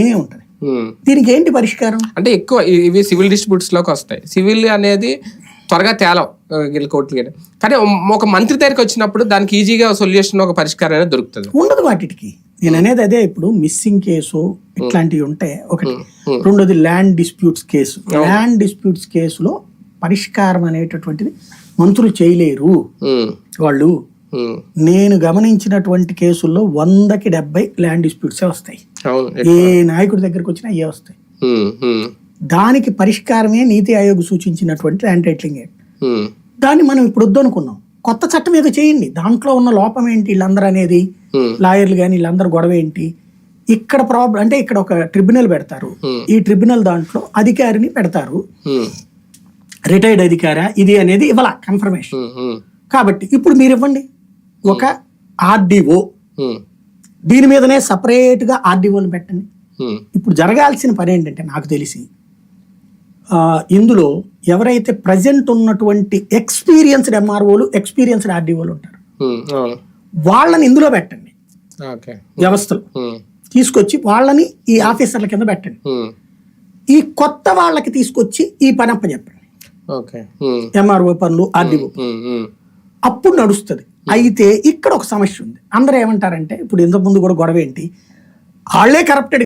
ఏ ఉంటది. దీనికి ఏంటి పరిష్కారం? అంటే ఎక్కువ ఇవి సివిల్ డిస్ట్రిబ్యూట్స్లోకి వస్తాయి. సివిల్ అనేది త్వరగా తేలవు కోర్టులు కానీ కానీ ఒక మంత్రి దగ్గరికి వచ్చినప్పుడు దానికి ఈజీగా సొల్యూషన్ ఒక పరిష్కారం అనేది దొరుకుతుంది. ఉండదు వాటికి. నేను అనేది అదే ఇప్పుడు మిస్సింగ్ కేసు ఇట్లాంటివి ఉంటే ఒకటి. రెండోది land disputes case. Land disputes కేసులో పరిష్కారం అనేటటువంటిది మంత్రులు చేయలేరు. వాళ్ళు నేను గమనించినటువంటి కేసుల్లో వందకి డెబ్బై ల్యాండ్ డిస్ప్యూట్సే వస్తాయి. ఏ నాయకుడి దగ్గరికి వచ్చినా అయ్యే వస్తాయి. దానికి పరిష్కారమే నీతి ఆయోగ్ సూచించినటువంటి ల్యాండ్ టైటిలింగ్ యాక్ట్ దాన్ని మనం ఇప్పుడు వద్దు అనుకున్నాం. కొత్త చట్టం ఏదో చేయండి. దాంట్లో ఉన్న లోపం ఏంటి? వీళ్ళందరూ అనేది లాయర్లు కానీ వీళ్ళందరూ గొడవ ఏంటి? ఇక్కడ ప్రాబ్లం అంటే ఇక్కడ ఒక ట్రిబ్యునల్ పెడతారు. ఈ ట్రిబ్యునల్ దాంట్లో అధికారిని పెడతారు. రిటైర్డ్ అధికారా ఇది అనేది ఇవ్వాల కన్ఫర్మేషన్. కాబట్టి ఇప్పుడు మీరు ఇవ్వండి. ఒక ఆర్డీఓ దీని మీదనే సపరేట్గా ఆర్డీఓని పెట్టండి. ఇప్పుడు జరగాల్సిన పని ఏంటంటే నాకు తెలిసి ఇందులో ఎవరైతే ప్రజెంట్ ఉన్నటువంటి ఎక్స్పీరియన్స్డ్ ఎంఆర్ఓలు ఎక్స్పీరియన్స్డ్ ఆర్డీఓలు ఉంటారు. వాళ్ళని ఇందులో పెట్టండి. వ్యవస్థలో. తీసుకొచ్చి వాళ్ళని ఈ ఆఫీసర్ల కింద పెట్టండి. ఈ కొత్త వాళ్ళకి తీసుకొచ్చి ఈ పని అప్పచెప్పండి. ఎంఆర్ఓ పనులు ఆర్డీఓ. అప్పుడు నడుస్తుంది. అయితే ఇక్కడ ఒక సమస్య ఉంది. అందరూ ఏమంటారంటే ఇప్పుడు ఇంతకు ముందు కూడా గొడవ ఏంటి? వాళ్ళే కరప్టెడ్